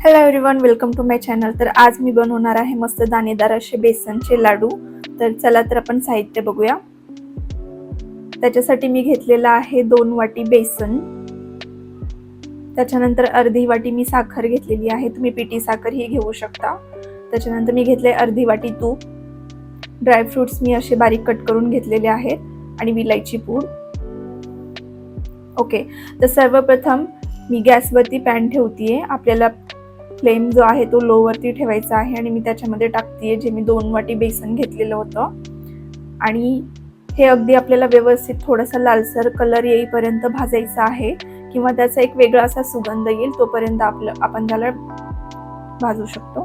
Hello everyone welcome to my channel तर आज मी बनवणार आहे मस्त दाणेदार असे बेसनचे लाडू. तर चला तर आपण साहित्य बघूया. त्याच्यासाठी मी घेतलेलं आहे दोन वाटी बेसन. त्याच्यानंतर अर्धी वाटी मी साखर घेतलेली आहे. तुम्ही पिटी साखर ही घेऊ शकता. त्याच्यानंतर मी घेतले अर्धी वाटी तूप. ड्रायफ्रुट्स मी असे बारीक कट करून घेतलेले आहेत. आणि विलायची पूड. ओके तर सर्वप्रथम मी गॅसवरती पॅन ठेवतीये. आपल्याला फ्लेम जो आहे तो लोवरती ठेवायचा आहे आणि मी त्याच्यामध्ये टाकते जे मी दोन वाटी बेसन घेतलेलं होतं. आणि हे अगदी आपल्याला व्यवस्थित थोडासा लालसर कलर येईपर्यंत भाजायचा आहे किंवा त्याचा एक वेगळा असा सुगंध येईल तोपर्यंत आपलं आपण त्याला भाजू शकतो.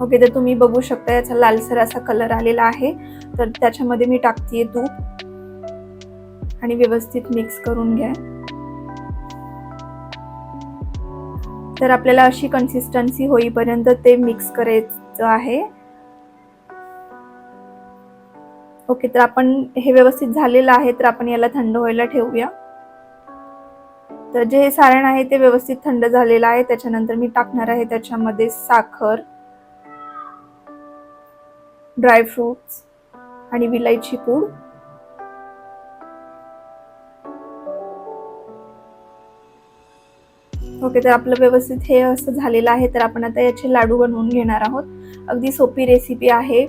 ओके तर तुम्ही बघू शकता याचा लालसर असा कलर आलेला आहे. तर त्याच्यामध्ये मी टाकतीये तूप. आणि व्यवस्थित मिक्स करून घ्या. तर आपल्याला अशी कन्सिस्टन्सी होईपर्यंत ते मिक्स करायचं आहे. ओके तर आपण हे व्यवस्थित झालेलं आहे तर आपण याला थंड व्हायला ठेवूया. तर जे हे सारण आहे ते व्यवस्थित थंड झालेलं आहे त्याच्यानंतर मी टाकणार आहे त्याच्यामध्ये साखर ड्रायफ्रुट्स आणि विलायची पूड. ओके तर आपलं व्यवस्थित हे असं झालेलं आहे तर आपण आता याचे लाडू बनवून घेणार आहोत. अगदी सोपी रेसिपी आहे.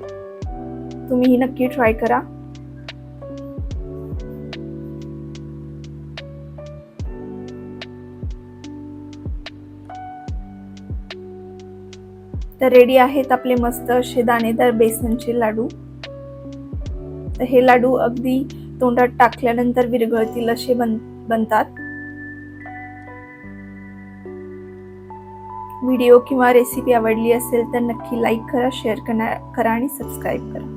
तुम्ही ही नक्की ट्राय करा. तर रेडी आहेत आपले मस्त असे दाणेदार बेसनचे लाडू. तर हे लाडू अगदी तोंडात टाकल्यानंतर विरघळतील असे बन बनतात. व्हिडिओ किंवा रेसिपी आवडली असेल तर नक्की लाईक करा शेअर करा करा आणि सबस्क्राईब करा.